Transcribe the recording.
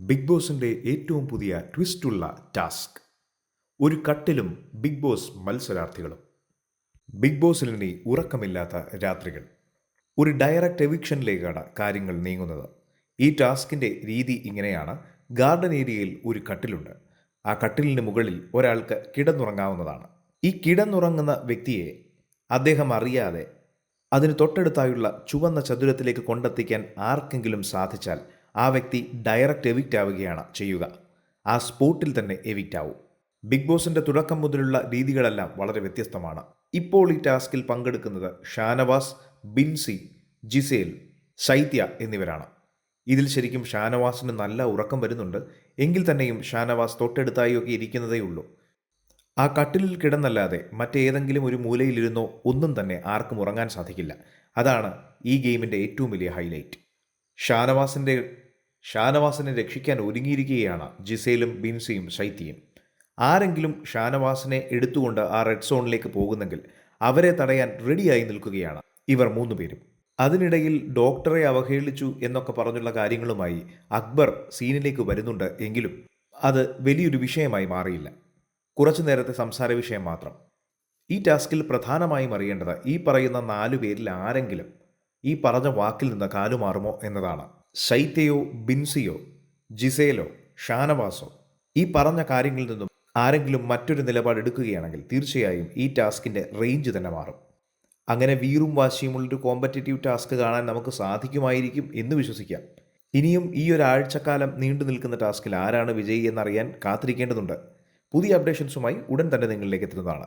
Big ബോസിന്റെ ഏറ്റവും പുതിയ ട്വിസ്റ്റുള്ള ടാസ്ക് ഒരു കട്ടിലും ബിഗ് ബോസ് മത്സരാർത്ഥികളും. ബിഗ് ബോസിൽ ഇനി ഉറക്കമില്ലാത്ത രാത്രികൾ. ഒരു ഡയറക്റ്റ് എവിക്ഷനിലേക്കാണ് കാര്യങ്ങൾ നീങ്ങുന്നത്. ഈ ടാസ്കിന്റെ രീതി ഇങ്ങനെയാണ്. ഗാർഡൻ ഏരിയയിൽ ഒരു കട്ടിലുണ്ട്. ആ കട്ടിലിന് മുകളിൽ ഒരാൾക്ക് കിടന്നുറങ്ങാവുന്നതാണ്. ഈ കിടന്നുറങ്ങുന്ന വ്യക്തിയെ അദ്ദേഹം അറിയാതെ അതിന് തൊട്ടടുത്തായുള്ള ചുവന്ന ചതുരത്തിലേക്ക് കൊണ്ടെത്തിക്കാൻ ആർക്കെങ്കിലും സാധിച്ചാൽ ആ വ്യക്തി ഡയറക്റ്റ് എവിക്റ്റ് ആവുകയാണ് ചെയ്യുക. ആ സ്പോട്ടിൽ തന്നെ എവിക്റ്റ് ആവും. ബിഗ് ബോസിന്റെ തുടക്കം മുതലുള്ള രീതികളെല്ലാം വളരെ വ്യത്യസ്തമാണ്. ഇപ്പോൾ ഈ ടാസ്കിൽ പങ്കെടുക്കുന്നത് ഷാനവാസ് ബിൻസി ജിസേൽ ശൈത്യ എന്നിവരാണ്. ഇതിൽ ശരിക്കും ഷാനവാസിന് നല്ല ഉറക്കം വരുന്നുണ്ട്. എങ്കിൽ തന്നെയും ഷാനവാസ് തൊട്ടടുത്തായൊക്കെ ഇരിക്കുന്നതേ ഉള്ളൂ. ആ കട്ടിലിൽ കിടന്നല്ലാതെ മറ്റേതെങ്കിലും ഒരു മൂലയിലിരുന്നോ ഒന്നും തന്നെ ആർക്കും ഉറങ്ങാൻ സാധിക്കില്ല. അതാണ് ഈ ഗെയിമിന്റെ ഏറ്റവും വലിയ ഹൈലൈറ്റ് ഷാനവാസിന്റെ ഷാനവാസിനെ രക്ഷിക്കാൻ ഒരുങ്ങിയിരിക്കുകയാണ് ജിസയിലും ബിൻസിയും ശൈത്യയും. ആരെങ്കിലും ഷാനവാസിനെ എടുത്തുകൊണ്ട് ആ റെഡ് സോണിലേക്ക് പോകുന്നെങ്കിൽ അവരെ തടയാൻ റെഡിയായി നിൽക്കുകയാണ് ഇവർ മൂന്നുപേരും അതിനിടയിൽ ഡോക്ടറെ അവഹേളിച്ചു എന്നൊക്കെ പറഞ്ഞുള്ള കാര്യങ്ങളുമായി അക്ബർ സീനിലേക്ക് വരുന്നുണ്ട് എങ്കിലും അത് വലിയൊരു വിഷയമായി മാറിയില്ല. കുറച്ചു നേരത്തെ സംസാര വിഷയം മാത്രം. ഈ ടാസ്കിൽ പ്രധാനമായും അറിയേണ്ടത് ഈ പറയുന്ന നാലു പേരിൽ ആരെങ്കിലും ഈ പറഞ്ഞ വാക്കിൽ നിന്ന് കാലുമാറുമോ എന്നതാണ്. ശൈത്യയോ ബിൻസിയോ ജിസേലോ ഷാനവാസോ ഈ പറഞ്ഞ കാര്യങ്ങളിൽ നിന്നും ആരെങ്കിലും മറ്റൊരു നിലപാട് എടുക്കുകയാണെങ്കിൽ തീർച്ചയായും ഈ ടാസ്കിന്റെ റേഞ്ച് തന്നെ മാറും. അങ്ങനെ വീറും വാശിയുമുള്ളൊരു കോമ്പറ്റേറ്റീവ് ടാസ്ക് കാണാൻ നമുക്ക് സാധിക്കുമായിരിക്കും എന്ന് വിശ്വസിക്കാം. ഇനിയും ഈ ഒരാഴ്ചക്കാലം നീണ്ടു നിൽക്കുന്ന ടാസ്കിൽ ആരാണ് വിജയി എന്നറിയാൻ കാത്തിരിക്കേണ്ടതുണ്ട്. പുതിയ അപ്ഡേഷൻസുമായി ഉടൻ തന്നെ നിങ്ങളിലേക്ക് എത്തുന്നതാണ്.